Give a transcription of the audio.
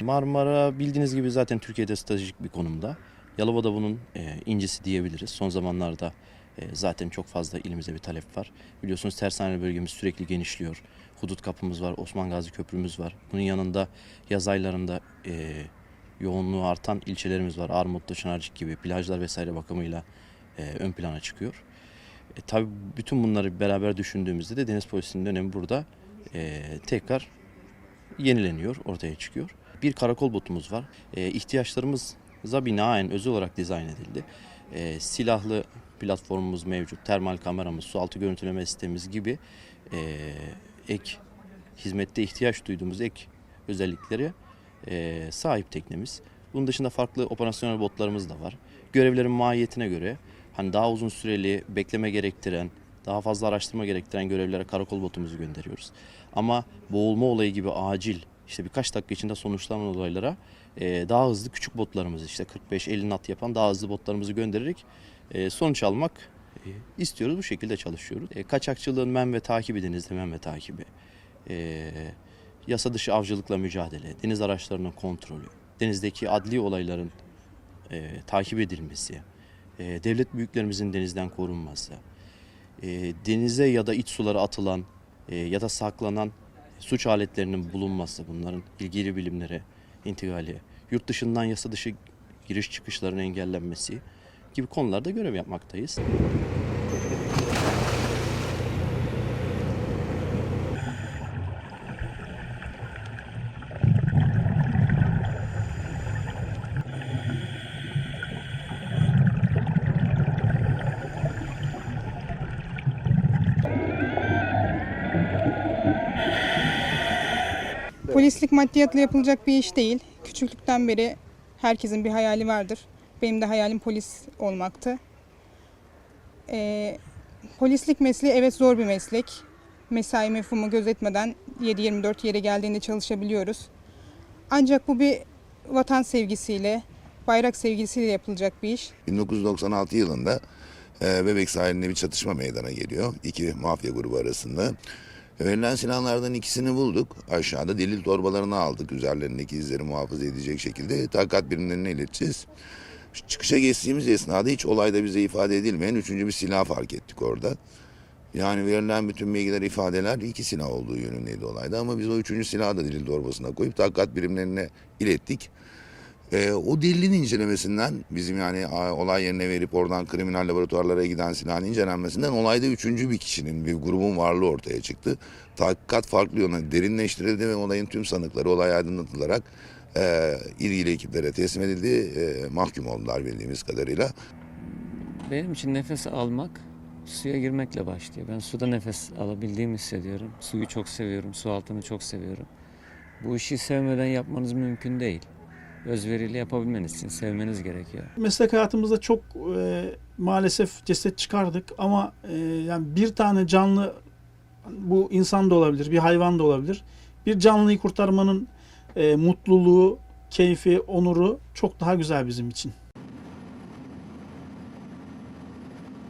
Marmara bildiğiniz gibi zaten Türkiye'de stratejik bir konumda. Yalova da bunun e, incisi diyebiliriz. Son zamanlarda e, zaten çok fazla ilimize bir talep var. Biliyorsunuz tersane bölgemiz sürekli genişliyor. Hudut kapımız var, Osman Gazi Köprümüz var. Bunun yanında yaz aylarında e, yoğunluğu artan ilçelerimiz var. Armutlu, Çınarcık gibi plajlar vesaire bakımıyla e, ön plana çıkıyor. E, tabii bütün bunları beraber düşündüğümüzde de deniz polisinin önemi burada e, tekrar yenileniyor, ortaya çıkıyor. Bir karakol botumuz var. E, ihtiyaçlarımıza binaen özel olarak dizayn edildi. E, silahlı platformumuz mevcut, termal kameramız, sualtı görüntüleme sistemimiz gibi e, ek hizmette ihtiyaç duyduğumuz ek özellikleri e, sahip teknemiz. Bunun dışında farklı operasyonel botlarımız da var. Görevlerin mahiyetine göre hani daha uzun süreli bekleme gerektiren, daha fazla araştırma gerektiren görevlere karakol botumuzu gönderiyoruz. Ama boğulma olayı gibi acil işte birkaç dakika içinde sonuçlanan olaylara e, daha hızlı küçük botlarımızı işte 45-50 knot yapan daha hızlı botlarımızı göndererek e, sonuç almak e, istiyoruz. Bu şekilde çalışıyoruz. E, kaçakçılığın men ve takibi denizde men ve takibi. E, yasa dışı avcılıkla mücadele, deniz araçlarının kontrolü, denizdeki adli olayların e, takip edilmesi, e, devlet büyüklerimizin denizden korunması, e, denize ya da iç sulara atılan e, ya da saklanan suç aletlerinin bulunması, bunların ilgili bilimlere intigali, yurt dışından yasa dışı giriş çıkışların engellenmesi gibi konularda görev yapmaktayız. Polislik maddiyatla yapılacak bir iş değil. Küçüklükten beri herkesin bir hayali vardır. Benim de hayalim polis olmaktı. Ee, polislik mesleği evet zor bir meslek. Mesai mefhumu gözetmeden 7-24 yere geldiğinde çalışabiliyoruz. Ancak bu bir vatan sevgisiyle, bayrak sevgisiyle yapılacak bir iş. 1996 yılında e, Bebek sahilinde bir çatışma meydana geliyor. İki mafya grubu arasında. Verilen silahlardan ikisini bulduk. Aşağıda delil torbalarını aldık. Üzerlerindeki izleri muhafaza edecek şekilde takat birimlerine ileteceğiz. Çıkışa geçtiğimiz esnada hiç olayda bize ifade edilmeyen üçüncü bir silah fark ettik orada. Yani verilen bütün bilgiler, ifadeler iki silah olduğu yönündeydi olayda ama biz o üçüncü silahı da delil torbasına koyup takat birimlerine ilettik. Ee, o delilin incelemesinden bizim yani olay yerine verip oradan kriminal laboratuvarlara giden silahın incelenmesinden olayda üçüncü bir kişinin bir grubun varlığı ortaya çıktı. Tahkikat farklı yöne derinleştirildi ve olayın tüm sanıkları olay aydınlatılarak e, ilgili ekiplere teslim edildi. E, mahkum oldular bildiğimiz kadarıyla. Benim için nefes almak suya girmekle başlıyor. Ben suda nefes alabildiğimi hissediyorum. Suyu çok seviyorum, su altını çok seviyorum. Bu işi sevmeden yapmanız mümkün değil. Özveriyle yapabilmeniz için sevmeniz gerekiyor. meslek hayatımızda çok e, maalesef ceset çıkardık ama e, yani bir tane canlı bu insan da olabilir, bir hayvan da olabilir. Bir canlıyı kurtarmanın e, mutluluğu, keyfi, onuru çok daha güzel bizim için.